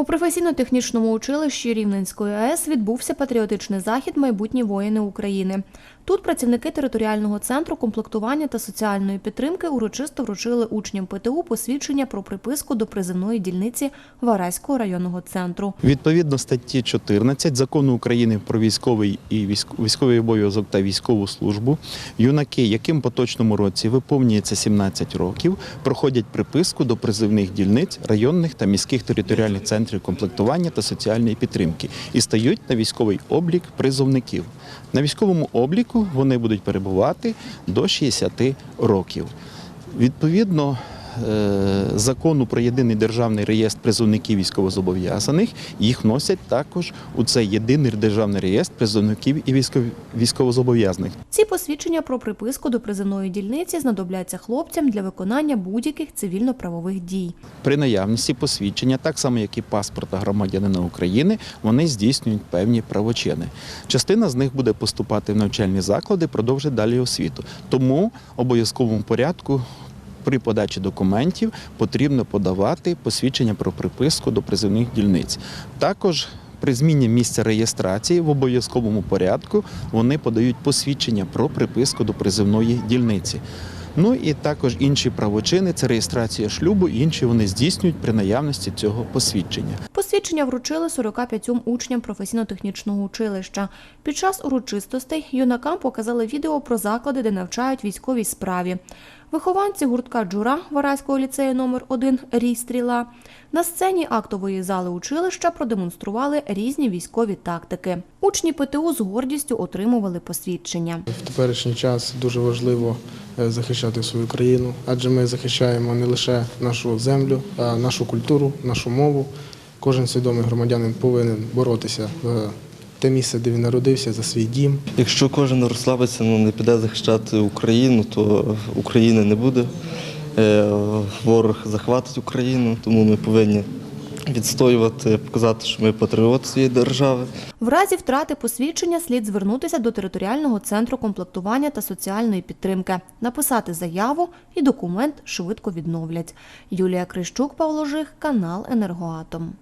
У професійно-технічному училищі Рівненської АЕС відбувся патріотичний захід Майбутні воїни України. Тут працівники територіального центру комплектування та соціальної підтримки урочисто вручили учням ПТУ посвідчення про приписку до призивної дільниці Вараського районного центру. Відповідно статті 14 закону України про військовий і військовий обов'язок та військову службу, юнаки, яким по точному році виповнюється 17 років, проходять приписку до призивних дільниць районних та міських територіальних центрів комплектування та соціальної підтримки і стають на військовий облік призовників. На військовому обліку вони будуть перебувати до 60 років. Відповідно закону про єдиний державний реєстр призовників військовозобов'язаних, їх вносять також у цей єдиний державний реєстр призовників і військовозобов'язаних. Ці посвідчення про приписку до призивної дільниці знадобляться хлопцям для виконання будь-яких цивільно-правових дій. При наявності посвідчення, так само як і паспорта громадянина України, вони здійснюють певні правочини. Частина з них буде поступати в навчальні заклади, продовжить далі освіту. Тому обов'язковому порядку. При подачі документів потрібно подавати посвідчення про приписку до призивних дільниць. Також при зміні місця реєстрації в обов'язковому порядку вони подають посвідчення про приписку до призивної дільниці. Ну і також інші правочини це реєстрація шлюбу, і інші вони здійснюють при наявності цього посвідчення. Посвідчення вручили 45 учням професійно-технічного училища. Під час урочистостей юнакам показали відео про заклади, де навчають військовій справі. Вихованці гуртка Джура Вараського ліцею номер 1 Рій Стріла на сцені актової зали училища продемонстрували різні військові тактики. Учні ПТУ з гордістю отримували посвідчення. В теперішній час дуже важливо захищати свою країну, адже ми захищаємо не лише нашу землю, а нашу культуру, нашу мову. Кожен свідомий громадянин повинен боротися за те місце, де він народився, за свій дім. Якщо кожен розслабиться, ну не піде захищати Україну, то України не буде. Е, Ворог захватить Україну, тому ми повинні відстоювати, показати, що ми патріот своєї держави. В разі втрати посвідчення слід звернутися до територіального центру комплектування та соціальної підтримки, написати заяву і документ швидко відновлять. Юлія Крищук, Павло Жих, канал Енергоатом.